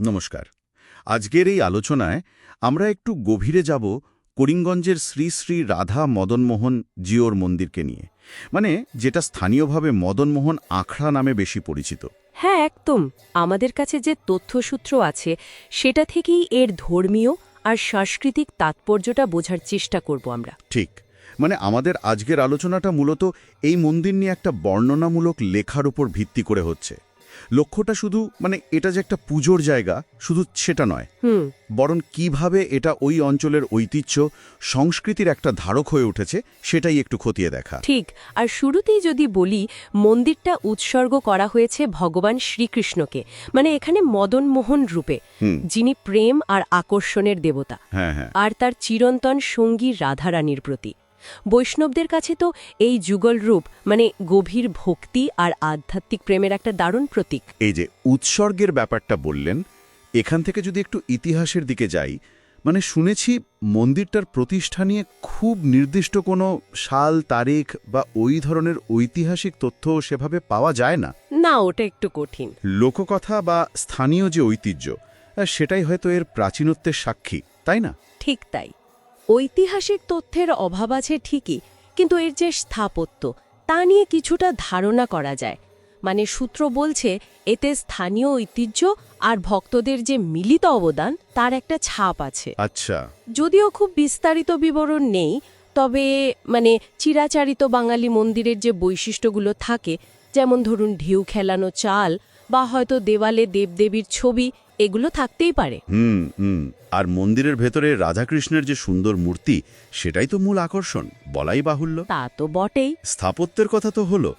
নমস্কার। আজকের এই আলোচনায় আমরা একটু গভীরে যাব করিমগঞ্জের শ্রী শ্রী রাধা মদনমোহন জিওর মন্দিরকে নিয়ে। মানে যেটা স্থানীয়ভাবে মদনমোহন আখড়া নামে বেশি পরিচিত। হ্যাঁ একদম। আমাদের কাছে যে তথ্যসূত্র আছে সেটা থেকেই এর ধর্মীয় আর সাংস্কৃতিক তাৎপর্যটা বোঝার চেষ্টা করব আমরা। ঠিক। মানে আমাদের আজকের আলোচনাটা মূলত এই মন্দির নিয়ে একটা বর্ণনামূলক লেখার উপর ভিত্তি করে হচ্ছে। লক্ষ্যটা শুধু মানে এটা যে একটা পুজোর জায়গা শুধু সেটা নয়। বরং কীভাবে এটা ওই অঞ্চলের ঐতিহ্য সংস্কৃতির একটা ধারক হয়ে উঠেছে সেটাই একটু খতিয়ে দেখা। ঠিক। আর শুরুতেই যদি বলি মন্দিরটা উৎসর্গ করা হয়েছে ভগবান শ্রীকৃষ্ণকে মানে এখানে মদন মোহন রূপে যিনি প্রেম আর আকর্ষণের দেবতা। হ্যাঁ হ্যাঁ। আর তার চিরন্তন সঙ্গী রাধারানীর প্রতি। বৈষ্ণবদের কাছে তো এই যুগল রূপ মানে গভীর ভক্তি আর আধ্যাত্মিক প্রেমের একটা দারুণ প্রতীক। এই যে উৎসর্গের ব্যাপারটা বললেন এখান থেকে যদি একটু ইতিহাসের দিকে যাই মানে শুনেছি মন্দিরটার প্রতিষ্ঠা নিয়ে খুব নির্দিষ্ট কোনো সাল তারিখ বা ওই ধরনের ঐতিহাসিক তথ্য সেভাবে পাওয়া যায় না। না ওটা একটু কঠিন। লোককথা বা স্থানীয় যে ঐতিহ্য সেটাই হয়তো এর প্রাচীনত্বের সাক্ষী তাই না? ঠিক তাই। ঐতিহাসিক তথ্যের অভাব আছে ঠিকই কিন্তু এর যে স্থাপত্য তা নিয়ে কিছুটা ধারণা করা যায়। মানে সূত্র বলছে এতে স্থানীয় ঐতিহ্য আর ভক্তদের যে মিলিত অবদান তার একটা ছাপ আছে। আচ্ছা। যদিও খুব বিস্তারিত বিবরণ নেই তবে মানে চিরাচারিত বাঙালি মন্দিরের যে বৈশিষ্ট্যগুলো থাকে যেমন ধরুন ঢেউ খেলানো চাল বা হয়তো দেওয়ালে দেবদেবীর ছবি এগুলো থাকতেই পারে। হুম হুম। আর মন্দিরের ভেতরে রাধাকৃষ্ণের যে সুন্দর মূর্তি সেটাই তো মূল আকর্ষণ। বলাই বাহুল্য। তা তো বটেই। স্থাপত্যের কথা তো হলো।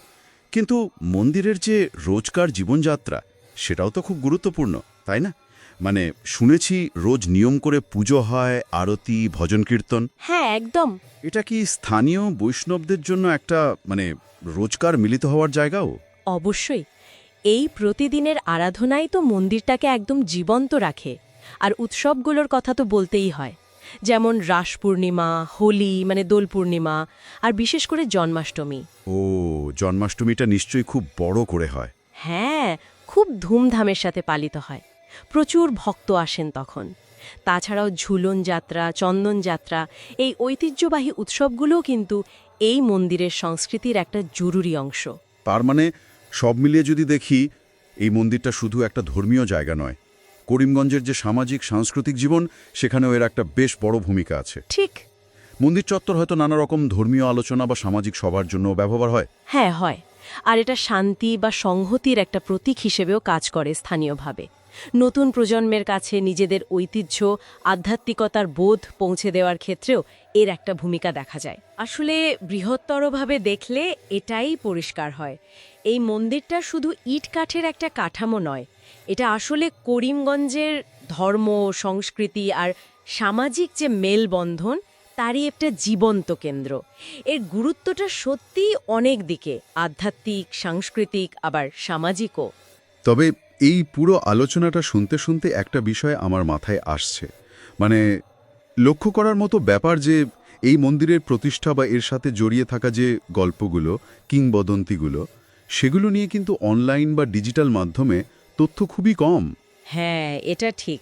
কিন্তু মন্দিরের যে রোজকার জীবনযাত্রা সেটাও তো খুব গুরুত্বপূর্ণ তাই না? মানে শুনেছি রোজ নিয়ম করে পুজো হয় আরতি ভজন কীর্তন। হ্যাঁ একদম। এটা কি স্থানীয় বৈষ্ণবদের জন্য একটা মানে রোজকার মিলিত হওয়ার জায়গাও? অবশ্যই। এই প্রতিদিনের আরাধনাই তো মন্দিরটাকে একদম জীবন্ত রাখে। আর উৎসবগুলোর কথা তো বলতেই হয়। যেমন রাস পূর্ণিমা হোলি মানে দোল পূর্ণিমা আর বিশেষ করে জন্মাষ্টমী। ও জন্মাষ্টমীটা নিশ্চয়ই খুব বড় করে হয়। হ্যাঁ খুব ধুমধামের সাথে পালিত হয়। প্রচুর ভক্ত আসেন তখন। তাছাড়াও ঝুলন যাত্রা চন্দন যাত্রা এই ঐতিহ্যবাহী উৎসবগুলোও কিন্তু এই মন্দিরের সংস্কৃতির একটা জরুরি অংশ। তার মানে সব মিলিয়ে যদি দেখি এই মন্দিরটা শুধু একটা ধর্মীয় জায়গা নয়। করিমগঞ্জের যে সামাজিক সাংস্কৃতিক জীবন সেখানেও এর একটা বেশ বড় ভূমিকা আছে। ঠিক। মন্দির চত্বর হয়তো নানা রকম ধর্মীয় আলোচনা বা সামাজিক সবার জন্য ব্যবহার হয়। হ্যাঁ হয়। আর এটা শান্তি বা সংহতির একটা প্রতীক হিসেবেও কাজ করে স্থানীয়ভাবে। নতুন প্রজন্মের কাছে নিজেদের ঐতিহ্য, আধ্যাত্মিকতার বোধ পৌঁছে দেওয়ার ক্ষেত্রেও এর একটা ভূমিকা দেখা যায়। আসলে বৃহত্তরভাবে দেখলে এটাই পরিষ্কার হয়। এই মন্দিরটা শুধু ইট কাঠের একটা কাঠামো নয়, এটা আসলে করিমগঞ্জের ধর্ম, সংস্কৃতি আর সামাজিক যে মেলবন্ধন, তারই একটা জীবন্ত কেন্দ্র। এর গুরুত্বটা সত্যিই অনেক দিকে, আধ্যাত্মিক, সাংস্কৃতিক, আবার সামাজিকও। তবে এই পুরো আলোচনাটা শুনতে শুনতে একটা বিষয় আমার মাথায় আসছে। মানে লক্ষ্য করার মতো ব্যাপার যে এই মন্দিরের প্রতিষ্ঠা বা এর সাথে জড়িয়ে থাকা যে গল্পগুলো কিংবদন্তিগুলো সেগুলো নিয়ে কিন্তু অনলাইন বা ডিজিটাল মাধ্যমে তথ্য খুবই কম। হ্যাঁ এটা ঠিক।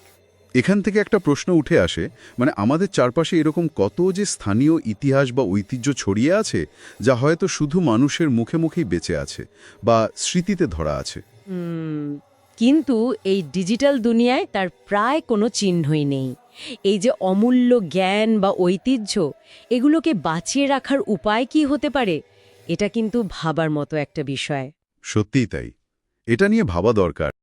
এখান থেকে একটা প্রশ্ন উঠে আসে মানে আমাদের চারপাশে এরকম কত যে স্থানীয় ইতিহাস বা ঐতিহ্য ছড়িয়ে আছে যা হয়তো শুধু মানুষের মুখে মুখেই বেঁচে আছে বা স্মৃতিতে ধরা আছে। কিন্তু এই ডিজিটাল দুনিয়ায় তার প্রায় কোনো চিহ্নই নেই। এই যে অমূল্য জ্ঞান বা ঐতিহ্য, এগুলোকে বাঁচিয়ে রাখার উপায় কি হতে পারে, এটা কিন্তু ভাবার মতো একটা বিষয়। সত্যিই তাই। এটা নিয়ে ভাবা দরকার।